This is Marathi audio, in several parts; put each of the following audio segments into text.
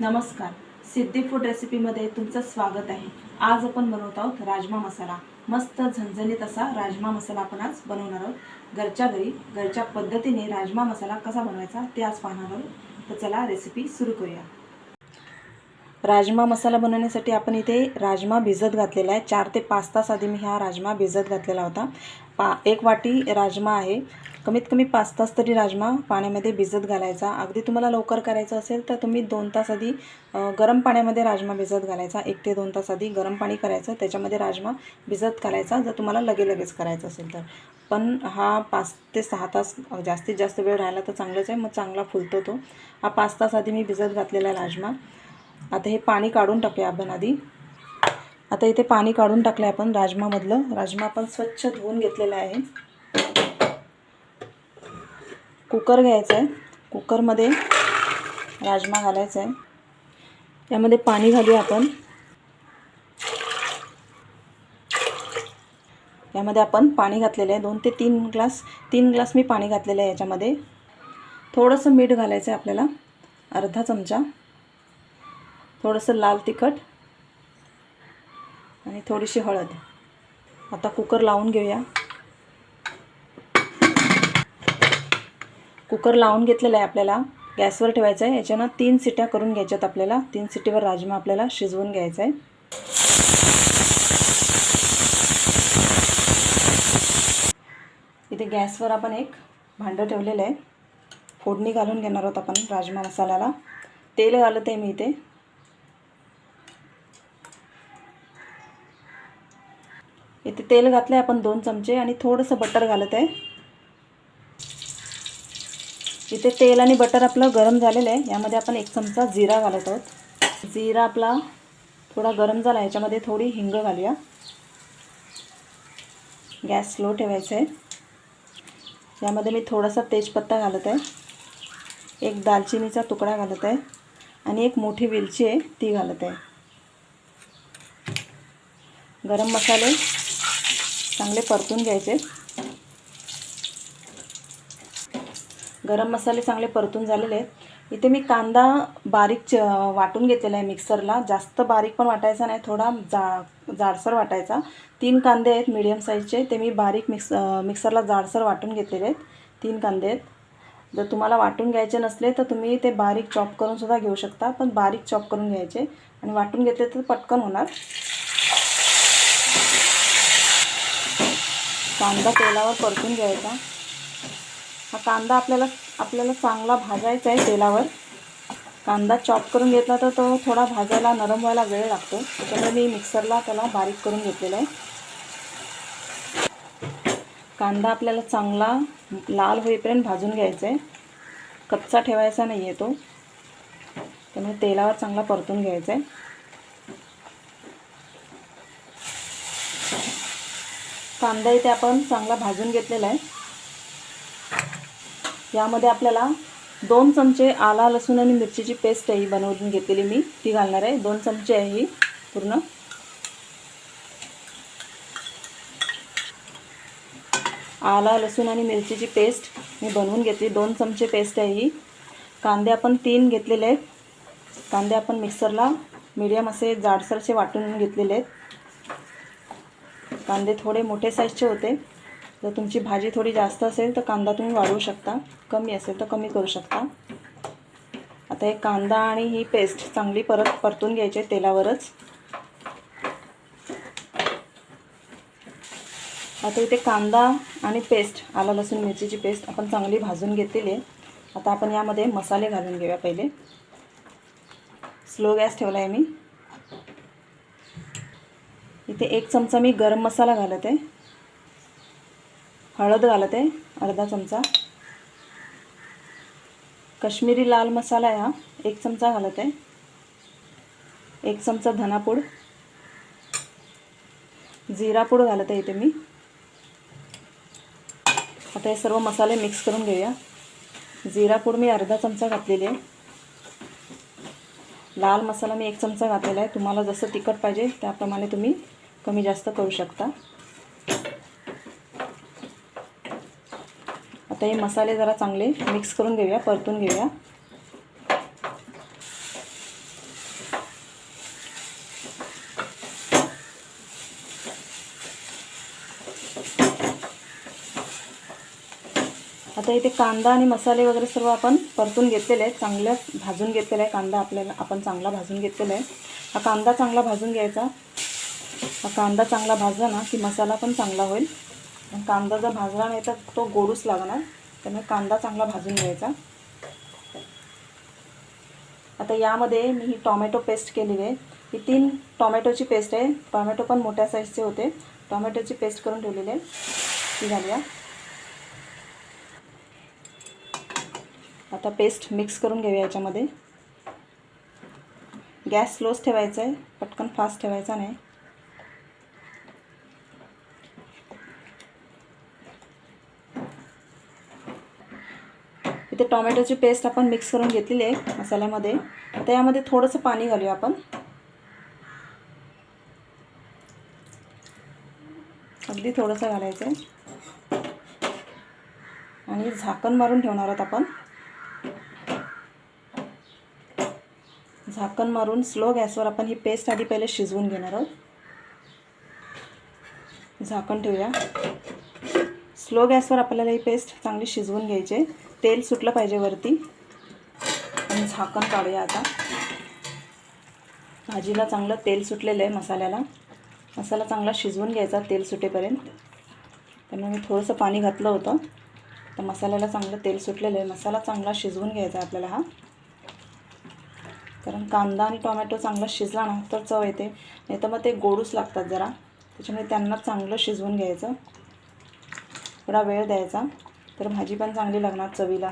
नमस्कार. सिद्धी फूड रेसिपीमध्ये तुमचं स्वागत आहे. आज आपण बनवत आहोत राजमा मसाला. मस्त झणझणीत असा राजमा मसाला आपण आज बनवणार आहोत. घरच्या घरी घरच्या पद्धतीने राजमा मसाला कसा बनवायचा ते आज पाहणार आहोत. तर चला रेसिपी सुरू करूया. राजमा मसाला बनवण्यासाठी आपण इथे राजमा भिजत घातलेला आहे. चार ते पाच तास आधी मी हा राजमा भिजत घातलेला होता. पा एक वाटी राजमा आहे. कमीत कमी पाच तास तरी राजमा पाण्यामध्ये भिजत घालायचा. अगदी तुम्हाला लवकर करायचं असेल तर तुम्ही दोन तास आधी गरम पाण्यामध्ये राजमा भिजत घालायचा. एक ते दोन तास आधी गरम पाणी करायचं. त्याच्यामध्ये राजमा भिजत घालायचा जर तुम्हाला लगे लगेच करायचं असेल तर. पण हा पाच ते सहा तास जास्तीत जास्त वेळ राहिला तर चांगलंच आहे. मग चांगला फुलतो तो. हा पाच तास आधी मी भिजत घातलेला आहे राजमा. आता हे पाणी काढून टाकूया आपण आधी. आता इथे पाणी काढून टाकलं आहे आपण राजमामधलं. राजमा आपण स्वच्छ धुवून घेतलेला आहे. कुकर घ्यायचं आहे कुकरमध्ये राजमा घालायचा आहे त्यामध्ये पाणी घालूया आपण. यामध्ये आपण पाणी घातलेलं आहे. दोन ते तीन ग्लास तीन ग्लास मी पाणी घातलेलं आहे याच्यामध्ये. थोडंसं मीठ घालायचं आहे आपल्याला. अर्धा चमचा. थोडंसं लाल तिखट आणि थोडीशी हळद. आता कुकर लावून घेऊया. कुकर लावून घेतलेला आहे आपल्याला. गॅसवर ठेवायचं आहे. याच्यानं तीन सिट्या करून घ्यायच्यात आपल्याला. तीन सिटीवर राजमा आपल्याला शिजवून घ्यायचा आहे. इथे गॅसवर आपण एक भांडं ठेवलेलं आहे. फोडणी घालून घेणार आहोत आपण राजमा मसाल्याला. तेल घालत आहे मी इथे. इथे तेल घातलं आहे आपण दोन चमचे आणि थोडंसं बटर घालत आहे. इथे तेल आणि बटर आपलं गरम झालेलं आहे. यामध्ये आपण एक चमचा जिरा घालत आहोत. जिरा आपला थोडा गरम झाला याच्यामध्ये थोडी हिंग घालूया. गॅस स्लो ठेवायचा आहे. यामध्ये मी थोडासा तेजपत्ता घालत आहे. एक दालचिनीचा तुकडा घालत आहे. आणि एक मोठी वेलची आहे ती घालत आहे. गरम मसाले चांगले परतून घ्यायचे. गरम मसाले चांगले परतून झालेले आहेत. इथे मी कांदा बारीक च वाटून घेतलेला आहे मिक्सरला. जास्त बारीक पण वाटायचा नाही थोडा जा जाडसर वाटायचा. तीन कांदे आहेत मीडियम साईजचे ते मी बारीक मिक्स मिक्सरला जाडसर वाटून घेतलेले आहेत. तीन कांदे आहेत. जर तुम्हाला वाटून घ्यायचे नसले तर तुम्ही ते बारीक चॉप करूनसुद्धा घेऊ शकता. पण बारीक चॉप करून घ्यायचे. आणि वाटून घेतले तर पटकन होणार. कांदा तेलावर परतून घ्यायचा. हा कांदा आपल्याला आपल्याला चांगला भाजायचा आहे तेलावर. कांदा चॉप करून घेतला तर तो थोडा भाजायला नरम व्हायला वेळ लागतो. त्याच्यामुळे मी मिक्सरला त्याला बारीक करून घेतलेला आहे. कांदा आपल्याला चांगला लाल होईपर्यंत भाजून घ्यायचा आहे. कच्चा ठेवायचा नाही आहे तो. त्यामुळे तेलावर चांगला परतून घ्यायचा आहे. कांदा इथे आपण चांगला भाजून घेतलेला आहे. यामध्ये आपल्याला दोन चमचे आला लसूण आणि मिरचीची पेस्ट आहे ही बनवून घेतलेली मी. ती घालणार आहे. दोन चमचे आहे ही पूर्ण. आला लसूण आणि मिरचीची पेस्ट मी बनवून घेतली. दोन चमचे पेस्ट आहे ही. कांदे आपण तीन घेतलेले आहेत. कांदे आपण मिक्सरला मीडियम असे जाडसरसे वाटून घेतलेले आहेत. कांदे थोडे मोठे साईजचे होते. जर तुमची भाजी थोडी जास्त असेल तर कांदा तुम्ही वाढवू शकता. कमी असेल तर कमी करू शकता. आता हे कांदा आणि ही पेस्ट चांगली परत परतून घ्यायची तेलावरच. आता इथे कांदा आणि पेस्ट आला लसूण मिरचीची पेस्ट आपण चांगली भाजून घेतलेली आहे. आता आपण यामध्ये मसाले घालून घेऊया पहिले. स्लो गॅस ठेवला आहे मी. इथे एक चमचा मी गरम मसाला घालत. आहे हळद घालत आहे अर्धा चमचा. कश्मीरी लाल मसाला आहे हा एक चमचा घालत. आहे एक चमचा धनापूड जिरापूड घालत आहे इथे मी. आता हे सर्व मसाले मिक्स करून घेऊया. जिरापूड मी अर्धा चमचा घातलेली आहे. लाल मसाला मी एक चमचा घातलेला आहे. तुम्हाला जसं तिखट पाहिजे त्याप्रमाणे तुम्ही कमी जास्त करू शकता. आता हे मसाले जरा चांगले मिक्स करून घेऊया परतून घेऊया. आता इथे कांदा आणि मसाले वगैरे सर्व आपण परतून घेतलेले आहेत. चांगलं भाजून घेतलेलं आहे कांदा आपल्याला आपण चांगला भाजून घेतलेला आहे. हा कांदा चांगला भाजून घ्यायचा. कांदा चांगला भाजला ना की मसाला पण चांगला होईल. कांदा जर भाजला नाही तर तो गोडूच लागणार. त्यामुळे कांदा चांगला भाजून घ्यायचा. आता यामध्ये मी ही टॉमॅटो पेस्ट केलेली आहे. ही तीन टॉमॅटोची पेस्ट आहे. टॉमॅटो पण मोठ्या साईजचे होते. टॉमॅटोची पेस्ट करून ठेवलेली आहे. ती घालूया. आता पेस्ट मिक्स करून घेऊया याच्यामध्ये. गॅस स्लोच ठेवायचा आहे. पटकन फास्ट ठेवायचा नाही. इथे टॉमॅटोची पेस्ट आपण मिक्स करून घेतलेली आहे मसाल्यामध्ये. आता यामध्ये थोडंसं पाणी घालूया आपण. अगदी थोडंसं घालायचं आहे. आणि झाकण मारून ठेवणार आहोत आपण. झाकण मारून स्लो गॅसवर आपण ही पेस्ट आधी पहिले शिजवून घेणार आहोत. झाकण ठेवूया. स्लो गॅसवर आपल्याला ही पेस्ट चांगली शिजवून घ्यायची आहे. तेल सुटलं पाहिजे वरती. आणि झाकण काढूया आता. भाजीला चांगलं तेल सुटलेलं आहे मसाल्याला. मसाला चांगला शिजवून घ्यायचा तेल सुटेपर्यंत. त्यामुळे मी थोडंसं पाणी घातलं होतं. तर मसाल्याला चांगलं तेल सुटलेलं आहे. मसाला चांगला शिजवून घ्यायचा आहे आपल्याला हा. कारण कांदा आणि टोमॅटो चांगला शिजला ना तर चव येते. नाही तर मग ते गोडूच लागतात जरा. त्याच्यामुळे त्यांना चांगलं शिजवून घ्यायचं. थोडा वेळ द्यायचा. तर भाजी पण चांगली लागणार चवीला.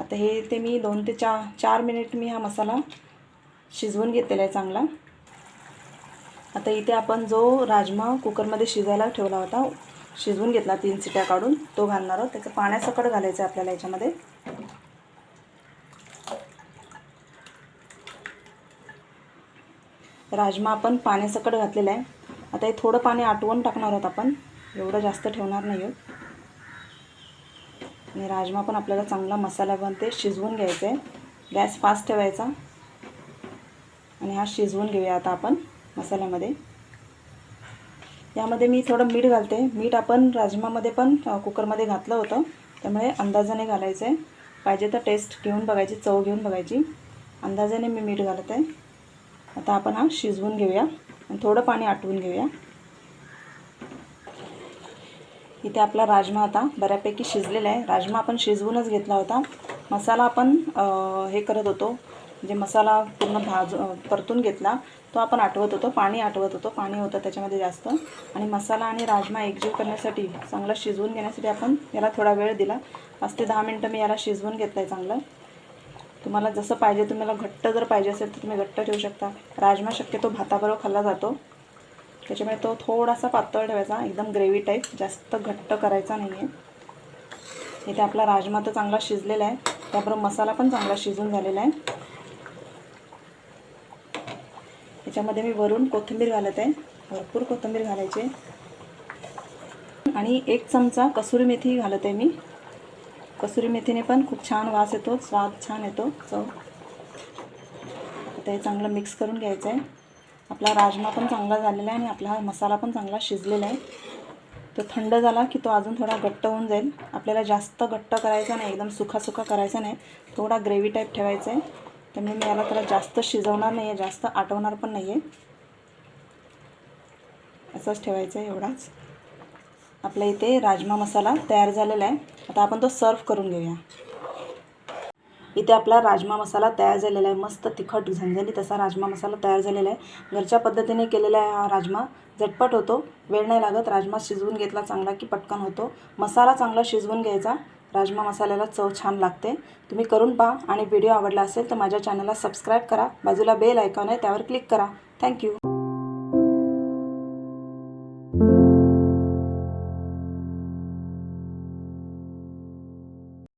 आता हे ते मी दोन ते चार चार मिनिट मी हा मसाला शिजवून घेतलेला आहे चांगला. आता इथे आपण जो राजमा कुकरमध्ये शिजायला ठेवला होता शिजवून घेतला तीन सिट्या काढून तो घालणार आहोत. त्याचं पाण्यासकट घालायचं आहे आपल्याला याच्यामध्ये. राजमा आपण पाण्यासकट घातलेला आहे. आता हे थोडं पाणी आटवून टाकणार आहोत आपण. एवढं जास्त ठेवणार नाही आहोत आणि राजमा पण आपल्याला चांगला मसाला बनते शिजवून घ्यायचं. आहे गॅस फास्ट ठेवायचा. आणि हा शिजवून घेऊया आता आपण मसाल्यामध्ये. यामध्ये मी थोडं मीठ घालते. मीठ आपण राजमामध्ये पण कुकरमध्ये घातलं होतं. त्यामुळे अंदाजाने घालायचं. आहे पाहिजे तर टेस्ट घेऊन बघायची चव घेऊन बघायची. अंदाजाने मी मीठ घालत. आहे आता आपण हा शिजवून घेऊया. आणि थोडं पाणी आटवून घेऊया. इथे आपला राजमा आता बऱ्यापैकी शिजलेला आहे. राजमा आपण शिजवूनच घेतला होता. मसाला आपण हे करत होतो. म्हणजे मसाला पूर्ण भाज परतून घेतला. तो आपण आटवत होतो. पाणी आटवत होतो. पाणी होतं त्याच्यामध्ये जास्त. आणि मसाला आणि राजमा एकजीव करण्यासाठी चांगला शिजवून घेण्यासाठी आपण याला थोडा वेळ दिला. पाच ते दहा मिनटं मी याला शिजवून घेतलं आहे चांगलं. तुम्हाला जसं पाहिजे तुम्हाला घट्ट जर पाहिजे असेल तर तुम्ही घट्ट ठेवू शकता. राजमा शक्यतो भाताबरोबर खाल्ला जातो. त्याच्यामुळे तो थोडासा पातळ ठेवायचा. एकदम ग्रेव्ही टाईप. जास्त घट्ट करायचा नाही आहे इथे आपला राजमा तर चांगला शिजलेला आहे. त्याबरोबर मसाला पण चांगला शिजून झालेला आहे. याच्यामध्ये मी वरून कोथिंबीर घालत आहे. भरपूर कोथिंबीर घालायची आणि एक चमचा कसुरी मेथी घालत आहे मी. कसुरी मेथीने पण खूप छान वास येतो. स्वाद छान येतो. चव. आता हे चांगलं मिक्स करून घ्यायचं आहे. आपला राजमा पण चांगला झालेला आहे आणि आपला हा मसाला पण चांगला शिजलेला आहे. तो थंड झाला की तो अजून थोडा घट्ट होऊन जाईल. आपल्याला जास्त घट्ट करायचा नाही एकदम सुखासुखा करायचा नाही. थोडा ग्रेव्ही टाईप ठेवायचा आहे. त्यामुळे मी याला त्याला जास्त शिजवणार नाही आहे जास्त आटवणार पण नाही आहे असंच ठेवायचं आहे एवढाच. आपल्या इथे राजमा मसाला तयार झालेला आहे. आता आपण तो सर्व करून घेऊया. इथे आपला राजमा मसाला तयार झालेला आहे. मस्त तिखट झणझणीत असा राजमा मसाला तयार झालेला आहे. घरच्या पद्धतीने केलेला आहे हा राजमा झटपट होतो. वेळ नाही लागत. राजमा शिजवून घेतला चांगला की पटकन होतो. मसाला चांगला शिजवून घ्यायचा. राजमा मसाल्याला चव छान लागते. तुम्ही करून पहा आणि व्हिडिओ आवडला असेल तर माझ्या चॅनलला सबस्क्राईब करा. बाजूला बेल आयकॉन आहे त्यावर क्लिक करा. थँक्यू.